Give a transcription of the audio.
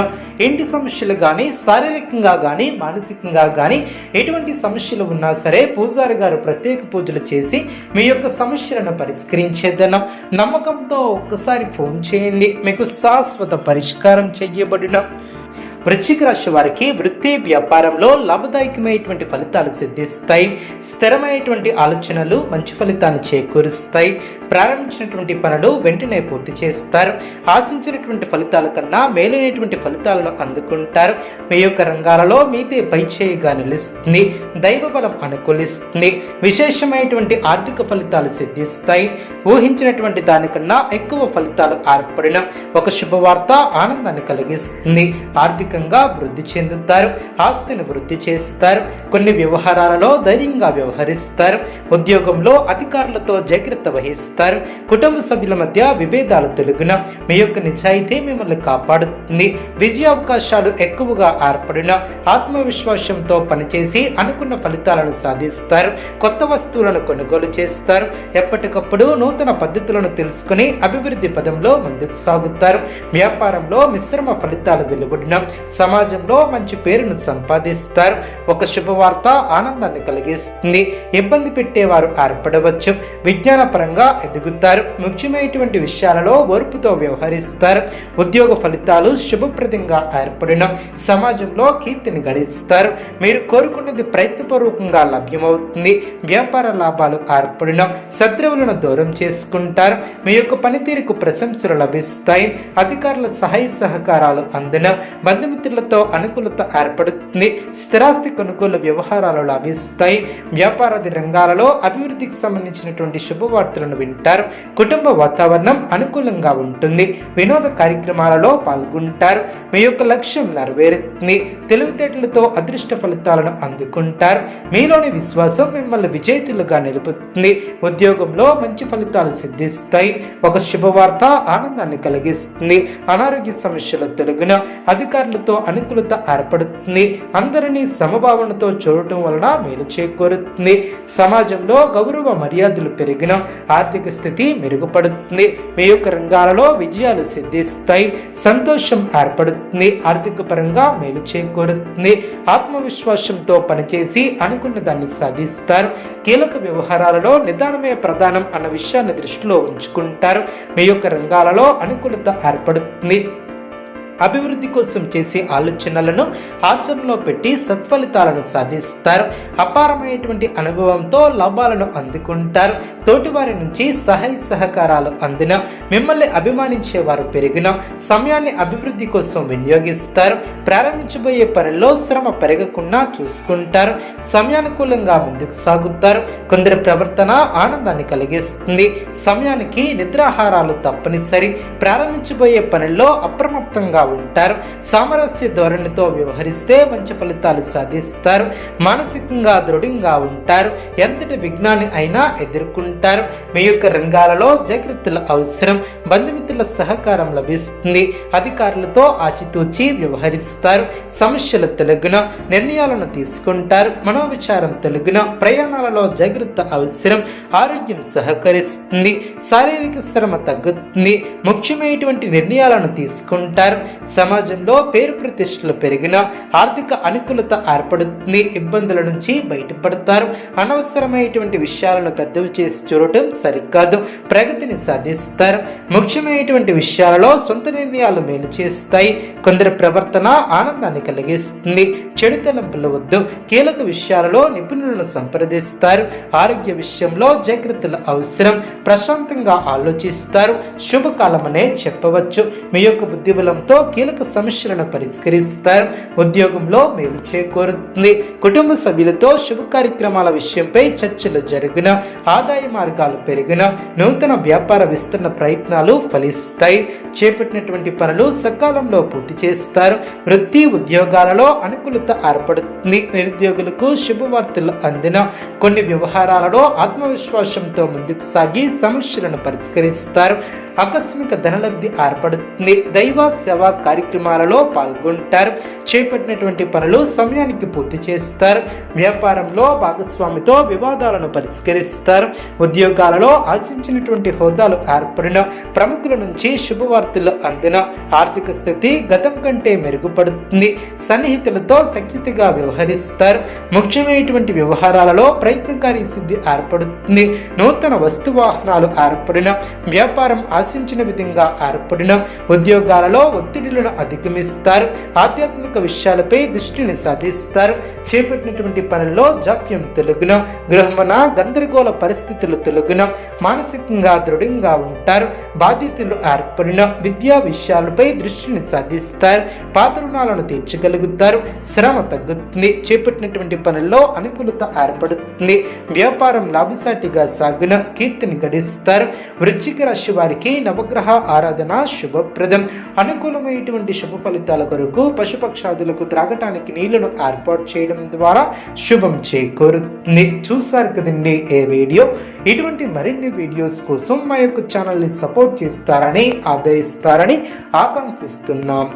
చేయడం ఇంటి సమస్యలు కానీ శారీరకంగా కానీ మానసికంగా కానీ ఎటువంటి సమస్యలు ఉన్నా సరే పూజారి గారు ప్రత్యేక పూజలు చేసి మీ యొక్క సమస్యలను పరిష్కరించేద్దనం నమ్మకంతో ఒక్కసారి ఫోన్ చేయండి. మీకు శాశ్వత పరిష్కారం చెయ్యబడిన. వృశ్చిక రాశి వారికి వృత్తి వ్యాపారంలో లాభదాయకమైనటువంటి ఫలితాలు సిద్ధిస్తాయి. స్థిరమైనటువంటి ఆలోచనలు మంచి ఫలితాన్ని చేకూరుస్తాయి. ప్రారంభించినటువంటి పనులు వెంటనే పూర్తి చేస్తారు. ఆశించినటువంటి ఫలితాల కన్నా మేలైనటువంటి ఫలితాలను అందుకుంటారు. మీ యొక్క రంగాలలో మీదే పైచేయిగా నిలుస్తుంది. దైవ బలం అనుకూలిస్తుంది. విశేషమైనటువంటి ఆర్థిక ఫలితాలు సిద్ధిస్తాయి. ఊహించినటువంటి దానికన్నా ఎక్కువ ఫలితాలు ఏర్పడిన ఒక శుభవార్త ఆనందాన్ని కలిగిస్తుంది. ఆర్థికంగా వృద్ధి చెందుతారు. ఆస్తిని వృద్ధి చేస్తారు. కొన్ని వ్యవహారాలలో ధైర్యంగా వ్యవహరిస్తారు. ఉద్యోగంలో అధికారులతో జాగ్రత్త వహిస్తారు. కుటుంబ సభ్యుల మధ్య విభేదాలు తొలగిన మీ యొక్క నిజాయితీ మిమ్మల్ని కాపాడుతుంది. విజయ అవకాశాలు ఎక్కువగా ఏర్పడిన ఆత్మవిశ్వాసంతో పనిచేసి అనుకున్న ఫలితాలను సాధిస్తారు. కొత్త వస్తువులను కొనుగోలు చేస్తారు. ఎప్పటికప్పుడు నూతన పద్ధతులను తెలుసుకుని అభివృద్ధి పదంలో ముందుకు సాగుతారు. వ్యాపారంలో మిశ్రమ ఫలితాలు వెలువడిన సమాజంలో మంచి పేరును సంపాదిస్తారు. ఒక శుభవార్త ఆనందాన్ని కలిగిస్తుంది. ఇబ్బంది పెట్టేవారు ఏర్పడవచ్చు. విజ్ఞానపరంగా ఎదుగుతారు. ముఖ్యమైనటువంటి విషయాలలో ఓర్పుతో వ్యవహరిస్తారు. ఉద్యోగ ఫలితాలు శుభప్రదంగా ఏర్పడిన సమాజంలో కీర్తిని గడిస్తారు. మీరు కోరుకున్నది ప్రయత్నపూర్వకంగా లభ్యమవుతుంది. వ్యాపార లాభాలు ఏర్పడిన శత్రువులను దూరం చేసుకుంటారు. మీ యొక్క పనితీరుకు ప్రశంసలు లభిస్తాయి. అధికారుల సహాయ సహకారాలు అందిన బంధుమిత్రులతో అనుకూలత ఏర్పడుతుంది. స్థిరాస్తి కొనుగోలు వ్యవహారాలు లభిస్తాయి. వ్యాపారాది రంగాలలో అభివృద్ధికి సంబంధించినటువంటి శుభవార్తలను వింటారు. కుటుంబ వాతావరణం అనుకూలంగా ఉంటుంది. వినోద కార్యక్రమాలలో పాల్గొంటారు. మీ యొక్క లక్ష్యం నెరవేరుతుంది. తెలివితేటలతో అదృష్ట ఫలితాలను అందుకుంటారు. మీలోని విశ్వాసం మిమ్మల్ని విజేతలుగా నిలుపుతుంది. ఉద్యోగంలో మంచి ఫలితాలు సిద్ధిస్తాయి. ఒక శుభవార్త ఆనందాన్ని కలిగిస్తుంది. అనారోగ్య సమస్యలు తొలగిన అధికారులతో అనుకూలత ఏర్పడుతుంది. అందరినీ సమభావనతో చూడటం వలన మేలు చేకూరుతుంది. సమాజంలో గౌరవ మర్యాదలు పెరిగిన ఆర్థిక స్థితి మెరుగుపడుతుంది. మీ యొక్క రంగాలలో విజయాలు సిద్ధిస్తాయి. సంతోషం ఏర్పడుతుంది. ఆర్థిక పరంగా మేలు చేకూరుతుంది. ఆత్మవిశ్వాసంతో పనిచేసి అనుకున్న దాన్ని సాధిస్తారు. కీలక వ్యవహారాలలో నిదానమే ప్రధానం అన్న విషయాన్ని దృష్టిలో ఉంచుకుంటారు. మీ యొక్క రంగాలలో అనుకూలత ఏర్పడుతుంది. అభివృద్ధి కోసం చేసే ఆలోచనలను ఆచరణలో పెట్టి సత్ఫలితాలను సాధిస్తారు. అపారమైనటువంటి అనుభవంతో లాభాలను అందుకుంటారు. తోటివారి నుంచి సహాయ సహకారాలు అందిన మిమ్మల్ని అభిమానించేవారు పెరిగిన సమయాన్ని అభివృద్ధి కోసం వినియోగిస్తారు. ప్రారంభించబోయే పనిలో శ్రమ పెరగకుండా చూసుకుంటారు. సమయానుకూలంగా ముందుకు సాగుతారు. కొందరి ప్రవర్తన ఆనందాన్ని కలిగిస్తుంది. సమయానికి నిద్రాహారాలు తప్పనిసరి. ప్రారంభించబోయే పనుల్లో అప్రమత్తంగా ఉంటారు. సామరస్య ధోరణితో వ్యవహరిస్తే మంచి ఫలితాలు సాధిస్తారు. మానసికంగా దృఢంగా ఉంటారు. ఎంతటి విఘ్నాన్ని అయినా ఎదుర్కొంటారు. మీ యొక్క రంగాలలో జాగ్రత్తల అవసరం. బంధుమిత్రుల సహకారం లభిస్తుంది. అధికారులతో ఆచితూచి వ్యవహరిస్తారు. సమస్యల తెలుగున నిర్ణయాలను తీసుకుంటారు. మనోవిచారం తెలుగున ప్రయాణాలలో జాగ్రత్త అవసరం. ఆరోగ్యం సహకరిస్తుంది. శారీరక శ్రమ తగ్గుతుంది. ముఖ్యమైనటువంటి నిర్ణయాలను తీసుకుంటారు. సమాజంలో పేరు ప్రతిష్టలు పెరిగిన ఆర్థిక అనుకూలత ఏర్పడుతుంది ఇబ్బందుల నుంచి బయటపడతారు. అనవసరమైనటువంటి విషయాలను పెద్దవి చేసి చూడటం సరికాదు ప్రగతిని సాధిస్తారు. ముఖ్యమైనటువంటి విషయాలలో సొంత నిర్ణయాలు మేలు చేస్తాయి. కొందరి ప్రవర్తన ఆనందాన్ని కలిగిస్తుంది. చెడు తలంపులు వద్దు కీలక విషయాలలో నిపుణులను సంప్రదిస్తారు. ఆరోగ్య విషయంలో జాగ్రత్తలు అవసరం. ప్రశాంతంగా ఆలోచిస్తారు. శుభకాలమనే చెప్పవచ్చు. మీ యొక్క బుద్ధిబలంతో కీలక సమస్యలను పరిష్కరిస్తారు. ఉద్యోగంలో మేలు చేకూరుతుంది. కుటుంబ సభ్యులతో శుభ కార్యక్రమాల విషయంపై చర్చలు జరిగిన ఆదాయ మార్గాలు పెరిగిన నూతన వ్యాపార విస్తరణ ప్రయత్నాలు ఫలిస్తాయి. చేపట్టినటువంటి పనులు సకాలంలో పూర్తి చేస్తారు. వృత్తి ఉద్యోగాలలో అనుకూలత ఏర్పడుతుంది. నిరుద్యోగులకు శుభవార్తలు అందిన కొన్ని వ్యవహారాలలో ఆత్మవిశ్వాసంతో ముందుకు సాగి సమస్యలను పరిష్కరిస్తారు. ఆకస్మిక ధనలబ్ధి ఏర్పడుతుంది. దైవ సేవా కార్యక్రమాలలో పాల్గొంటారు. చేపట్టినటువంటి పనులు సమయానికి పూర్తి చేస్తారు. వ్యాపారంలో భాగస్వామితో వివాదాలను పరిష్కరిస్తారు. ఉద్యోగాలలో ఆశించినటువంటి హోదాలు ఏర్పడిన ప్రముఖుల నుంచి శుభవార్తలు అందిన ఆర్థిక స్థితి గతం కంటే మెరుగుపడుతుంది. సన్నిహితులతో శక్తిగా వ్యవహరిస్తారు. ముఖ్యమైనటువంటి వ్యవహారాలలో ప్రయత్నకారి సిద్ధి ఏర్పడుతుంది. నూతన వస్తు వాహనాలు ఏర్పడిన వ్యాపారం ఆశించిన విధంగా ఏర్పడిన ఉద్యోగాలలో ఒత్తిడిలను అధిగమిస్తారు. ఆధ్యాత్మిక విషయాలపై దృష్టిని సాధిస్తారు. చేపట్టినటువంటి పనుల్లో జాప్యం తొలగున గృహమన గందరగోళ పరిస్థితులు తొలగున మానసికంగా దృఢంగా ఉంటారు. బాధ్యతలు ఏర్పడిన విద్యా విషయాలపై దృష్టిని సాధిస్తారు. పాత రుణాలను తీర్చగలుగుతారు. శ్రమ తగ్గుతుంది. చేపట్టినటువంటి పనుల్లో అనుకూలత ఏర్పడుతుంది. వ్యాపారం లాభసాటిగా సాగున కీర్తిని గడిస్తారు. వృశ్చిక రాశి వారికి నవగ్రహ ఆరాధన శుభప్రదం. అనుకూలమైనటువంటి శుభ ఫలితాల కొరకు పశుపక్షాదులకు త్రాగటానికి నీళ్ళను ఏర్పాటు చేయడం ద్వారా శుభం చేకూరుతుంది. చూసారు కదండి ఏ వీడియో? ఇటువంటి మరిన్ని వీడియోస్ కోసం మా యొక్క ఛానల్ని సపోర్ట్ చేస్తారని ఆదరిస్తారని ఆకాంక్షిస్తున్నాం.